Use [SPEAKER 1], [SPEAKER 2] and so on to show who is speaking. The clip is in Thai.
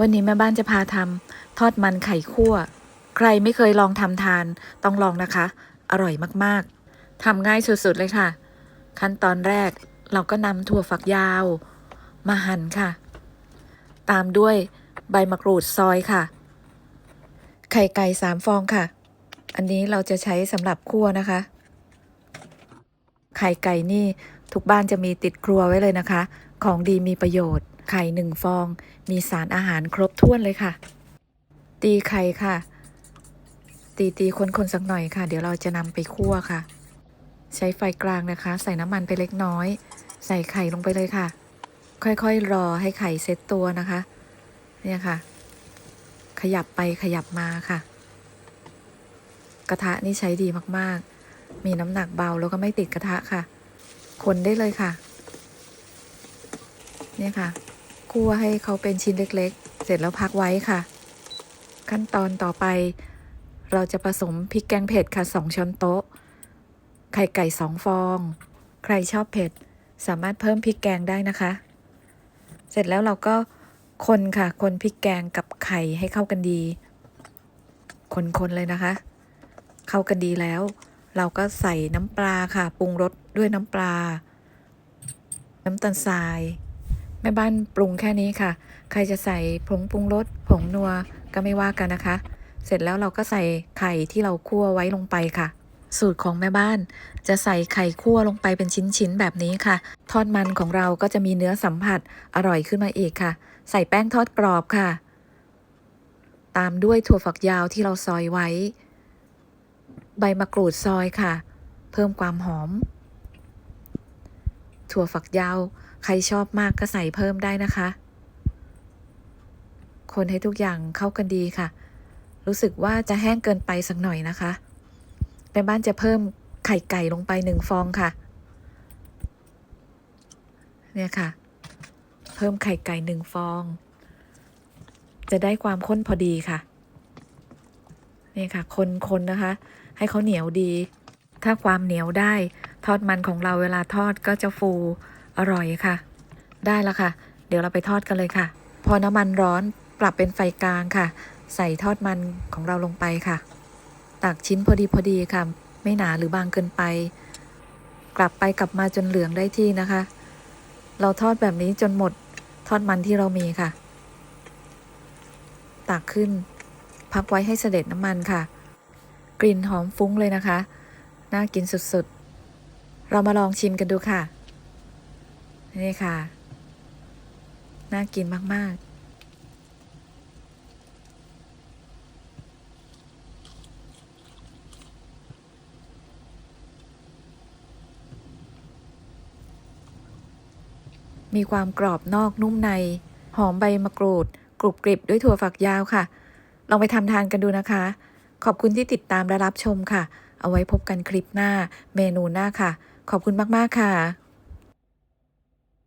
[SPEAKER 1] วันนี้แม่บ้านจะพาทำทอดมันไข่คั่ว ใครไม่เคยลองทำทานต้องลองนะคะ อร่อยมากๆทำง่ายสุดๆเลยค่ะ ขั้นตอนแรกเราก็นำถั่วฝักยาว มาหั่นค่ะ ตามด้วยใบมะกรูดซอยค่ะ ไข่ไก่สามฟองค่ะ อันนี้เราจะใช้สำหรับคั่วนะคะ ไข่ไก่นี่ ทุกบ้านจะมีติดครัวไว้เลยนะคะ ของดีมีประโยชน์ ไข่หนึ่งฟอง มีสารอาหารครบถ้วนเลยค่ะ ตีไข่ค่ะ ตีตีคนๆสักหน่อยค่ะ เดี๋ยวเราจะนำไปคั่วค่ะ ใช้ไฟกลางนะคะ ใส่น้ำมันไปเล็กน้อย ใส่ไข่ลงไปเลยค่ะ ค่อยๆรอให้ไข่เซ็ตตัวนะคะ เนี่ยค่ะ ขยับไปขยับมาค่ะ กระทะนี่ใช้ดีมากๆ มีน้ำหนักเบาแล้วก็ไม่ติดกระทะค่ะ คนได้เลยค่ะ เนี่ยค่ะ คั่วให้เขาเป็นชิ้นเล็กๆ เสร็จแล้วพักไว้ค่ะ ขั้นตอนต่อไป เราจะผสมพริกแกงเผ็ดค่ะ 2 ช้อนโต๊ะ ไข่ไก่ 2 ฟอง ใครชอบเผ็ด สามารถเพิ่มพริกแกงได้นะคะ เสร็จแล้วเราก็คนค่ะ คนพริกแกงกับไข่ให้เข้ากันดี คนๆเลยนะคะ เข้ากันดีแล้ว เราก็ใส่น้ำปลาค่ะ ปรุงรสด้วยน้ำปลา น้ำตาลทราย แม่บ้านปรุงแค่นี้ค่ะ ใครจะใส่ผงปรุงรสผงนัวก็ไม่ว่ากันนะคะ เสร็จแล้วเราก็ใส่ไข่ที่เราคั่วไว้ลงไปค่ะ สูตรของแม่บ้าน จะใส่ไข่คั่วลงไปเป็นชิ้นๆแบบนี้ค่ะ ทอดมันของเราก็จะมีเนื้อสัมผัสอร่อยขึ้นมาอีกค่ะ ใส่แป้งทอดกรอบค่ะ ตามด้วยถั่วฝักยาวที่เราซอยไว้ ใบมะกรูดซอยค่ะ เพิ่มความหอม ถั่วฝักยาว ใครชอบมากก็ใส่เพิ่มได้นะคะ คนให้ทุกอย่างเข้ากันดีค่ะ รู้สึกว่าจะแห้งเกินไปสักหน่อยนะคะแม่บ้านจะเพิ่มไข่ไก่ลงไปหนึ่งฟองค่ะ เนี่ยค่ะ เพิ่มไข่ไก่หนึ่งฟอง จะได้ความข้นพอดีค่ะ นี่ค่ะ คนๆนะคะ ให้เขาเหนียวดี ถ้าความเหนียวได้ ทอดมันของเราเวลาทอดก็จะฟูอร่อยค่ะ ได้แล้วค่ะ เดี๋ยวเราไปทอดกันเลยค่ะ พอน้ำมันร้อนปรับเป็นไฟกลางค่ะ ใส่ทอดมันของเราลงไปค่ะ ตักชิ้นพอดีพอดีค่ะ ไม่หนาหรือบางเกินไป กลับไปกลับมาจนเหลืองได้ที่นะคะ เราทอดแบบนี้จนหมดทอดมันที่เรามีค่ะ ตักขึ้น พักไว้ให้เสด็จน้ำมันค่ะ กลิ่นหอมฟุ้งเลยนะคะ น่ากินสุดๆ เรามาลองชิมกันดูค่ะ นี่ค่ะ น่ากินมากๆมีความกรอบนอกนุ่มใน หอมใบมะกรูด กรุบกริบด้วยถั่วฝักยาวค่ะ ลองไปทำทานกันดูนะคะ ขอบคุณที่ติดตามและรับชมค่ะ เอาไว้พบกันคลิปหน้าเมนูหน้าค่ะ ขอบคุณมาก ๆ ค่ะ